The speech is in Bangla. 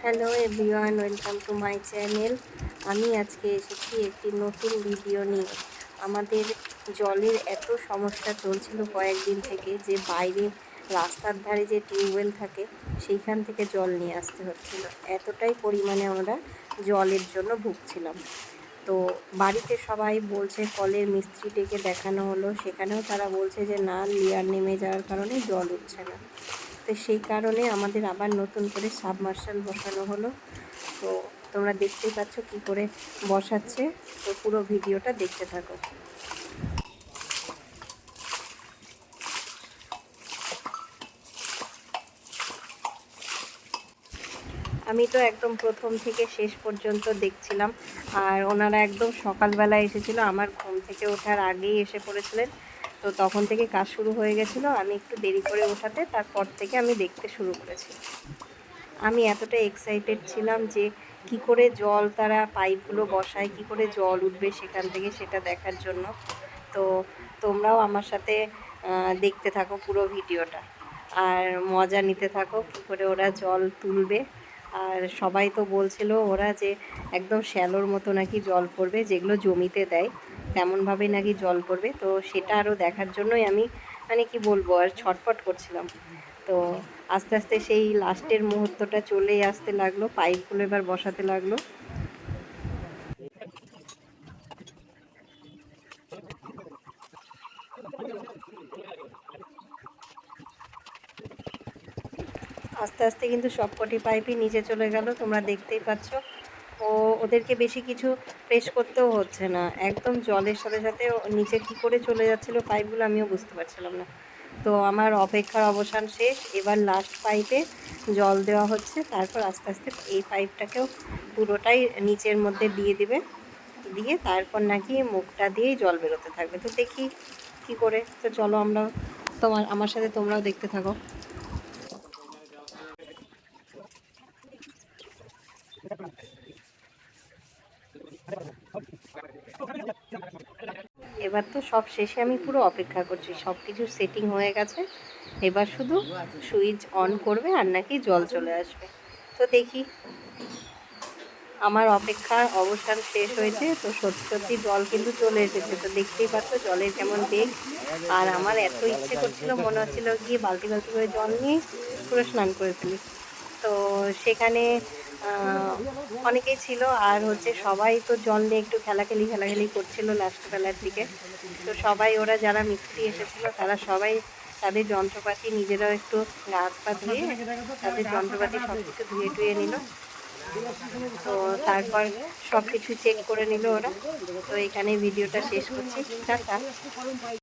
Hello everyone welcome to my channel আমি আজকে এসেছি একটি নতুন ভিডিও নিয়ে। আমাদের জলের এত সমস্যা চলছিল কয়েকদিন থেকে যে বাইরে রাস্তার ধারে যে টিউবওয়েল থাকে, সেইখান থেকে জল নিয়ে আসতে হচ্ছিল। এতটাই পরিমাণে আমরা জলের জন্য ভুগছিলাম। তো বাড়িতে সবাই বলছে, কলের মিস্ত্রি ডেকে দেখানো হলো। সেখানেও তারা বলছে যে, না, লেয়ার নেমে যাওয়ার কারণে জল উঠছে না। তো সেই কারণে আমাদের আবার নতুন করে সাবমার্শাল বসানো হলো। তো তোমরা দেখতেই পাচ্ছ কি করে বসাচ্ছে। তো পুরো ভিডিওটা দেখতে থাকো। আমি তো একদম প্রথম থেকে শেষ পর্যন্ত দেখছিলাম। আর ওনারা একদম সকালবেলা এসেছিল। আমার ঘুম থেকে ওঠার আগেই এসে পড়েছিলেন। তো তখন থেকে কাজ শুরু হয়ে গেছিল। আমি একটু দেরি করে ওঠাতে, তারপর থেকে আমি দেখতে শুরু করেছি। আমি এতটা এক্সাইটেড ছিলাম যে কি করে জল তারা পাইপগুলো বসায়, কি করে জল উঠবে সেখান থেকে সেটা দেখার জন্য। তো তোমরাও আমার সাথে দেখতে থাকো পুরো ভিডিওটা। আর মজা নিতে থাকো কী করে ওরা জল তুলবে। আর সবাই তো বলছিল ওরা যে একদম শ্যালোর মতো নাকি জল পড়বে, যেগুলো জমিতে দেয়। তেমনভাবেই নাকি জল পড়বে। তো সেটা আরও দেখার জন্যই আমি মানে কি বলব, আর ছটফট করছিলাম। তো আস্তে আস্তে সেই লাস্টের মুহূর্তটা চলেই আসতে লাগল, পাইপগুলো এবার বসাতে লাগল। আস্তে আস্তে কিন্তু সবকটি পাইপই নিচে চলে গেল, তোমরা দেখতেই পাচ্ছ। ও ওদেরকে বেশি কিছু প্রেস করতেও হচ্ছে না। একদম জলের সাথে সাথে নিচে কি করে চলে যাচ্ছিল পাইপগুলো আমিও বুঝতে পারছিলাম না। তো আমার অপেক্ষার অবসান শেষ। এবার লাস্ট পাইপে জল দেওয়া হচ্ছে। তারপর আস্তে আস্তে এই পাইপটাকেও পুরোটাই নিচের মধ্যে দিয়ে দিবে। দিয়ে তারপর নাকি মুখটা দিয়েই জল বেরোতে থাকবে। তো দেখি কি করে। তো চলো আমরা তোমার, আমার সাথে তোমরাও দেখতে থাকো। এবার তো সব শেষে আমি পুরো অপেক্ষা করছি। সব কিছু সেটিং হয়ে গেছে। এবার শুধু সুইচ অন করবে আর নাকি জল চলে আসবে। তো দেখি, আমার অপেক্ষার অবসান শেষ হয়েছে। তো সত্যি সত্যি জল কিন্তু চলে এসেছে। তো দেখতেই পাচ্ছ জলের কেমন বেগ। আর আমার এত ইচ্ছে করছিল, মনে হচ্ছিল গিয়ে বালতি বালতি করে জল নিয়ে পুরো স্নান করে ফেলি। তো সেখানে অনেকেই ছিল আর হচ্ছে সবাই তো জল নিয়ে একটু খেলাখেলি খেলাখেলি করছিল লাস্ট বেলার দিকে। তো সবাই ওরা যারা মিস্ত্রি এসেছিল, তারা সবাই তাদের যন্ত্রপাতি নিজেরাও একটু হাত পা ধুয়ে তাদের যন্ত্রপাতি সব কিছু ধুয়ে টুয়ে নিল। তো তারপর সব কিছু চেক করে নিল ওরা। তো এখানে ভিডিওটা শেষ করছি। টাটা।